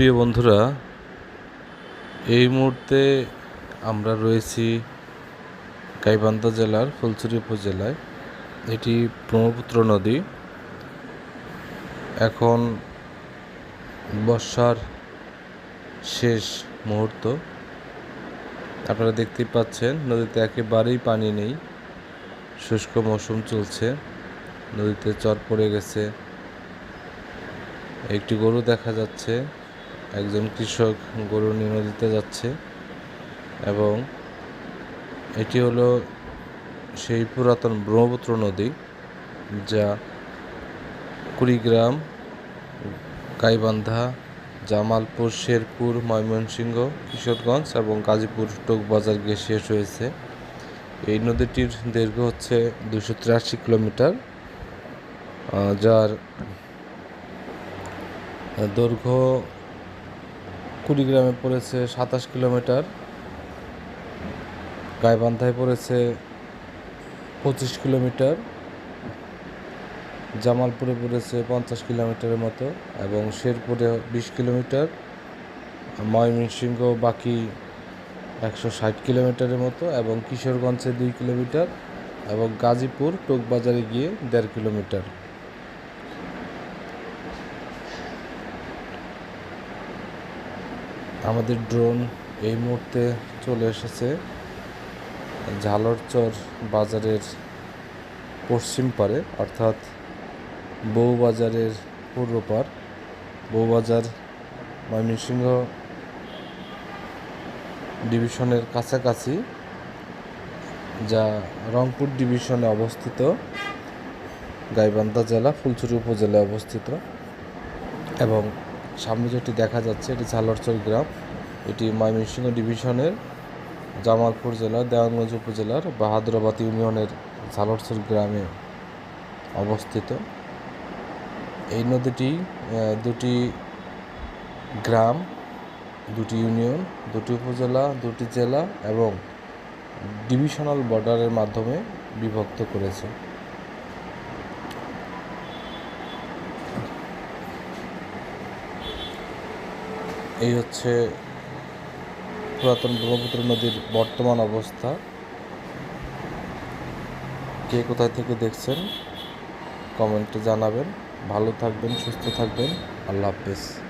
প্রিয় বন্ধুরা, এই মুহূর্তে আমরা রয়েছি গাইবান্ধা জেলার ফুলছড়ি উপজেলায়। এটি ব্রহ্মপুত্র নদী। এখন বর্ষার শেষ মুহূর্ত। আপনারা দেখতেই পাচ্ছেন, নদীতে একেবারেই পানি নেই। শুষ্ক মৌসুম চলছে। নদীতে চর পড়ে গেছে। একটি গরু দেখা যাচ্ছে। একজন কৃষক গরু নিয়ে নদীতে যাচ্ছে এবং এটি হলো সেই পুরাতন ব্রহ্মপুত্র নদী যা কুড়িগ্রাম, গাইবান্ধা, জামালপুর, শেরপুর, ময়মনসিংহ, কিশোরগঞ্জ এবং গাজীপুর, টোকবাজার গিয়ে শেষ হয়েছে। এই নদীটির দৈর্ঘ্য হচ্ছে দুশো তিরাশি কিলোমিটার যার দৈর্ঘ্য কুড়িগ্রামে পড়েছে সাতাশ কিলোমিটার, গাইবান্ধায় পড়েছে পঁচিশ কিলোমিটার, জামালপুরে পড়েছে পঞ্চাশ কিলোমিটারের মতো এবং শেরপুরে বিশ কিলোমিটার, ময়মনসিংহ বাকি একশো ষাট কিলোমিটারের মতো এবং কিশোরগঞ্জে দুই কিলোমিটার এবং গাজীপুর টোকবাজারে গিয়ে দেড় কিলোমিটার। আমাদের ড্রোন এই মুহূর্তে চলে এসেছে ঝালরচর বাজারের পশ্চিম পারে, অর্থাৎ বউবাজারের পূর্ব পার। বউবাজার ময়মনসিংহ ডিভিশনের কাছাকাছি, যা রংপুর ডিভিশনে অবস্থিত। গাইবান্ধা জেলা, ফুলছড়ি উপজেলায় অবস্থিত। এবং সামনে যেটি দেখা যাচ্ছে, এটি ঝালরচর গ্রাম। এটি ময়মনসিংহ ডিভিশনের জামালপুর জেলার, দেওয়ানগঞ্জ উপজেলার, বাহাদুরাবাদ ইউনিয়নের ঝালরচর গ্রামে অবস্থিত। এই নদীটি দুটি গ্রাম, দুটি ইউনিয়ন, দুটি উপজেলা, দুটি জেলা এবং ডিভিশনাল বর্ডারের মাধ্যমে বিভক্ত করেছে। এই হচ্ছে পুরাতন ব্রহ্মপুত্র নদীর বর্তমান অবস্থা। কে কোথায় থেকে দেখছেন, কমেন্টে জানাবেন। ভালো থাকবেন, সুস্থ থাকবেন। আল্লাহ হাফেজ।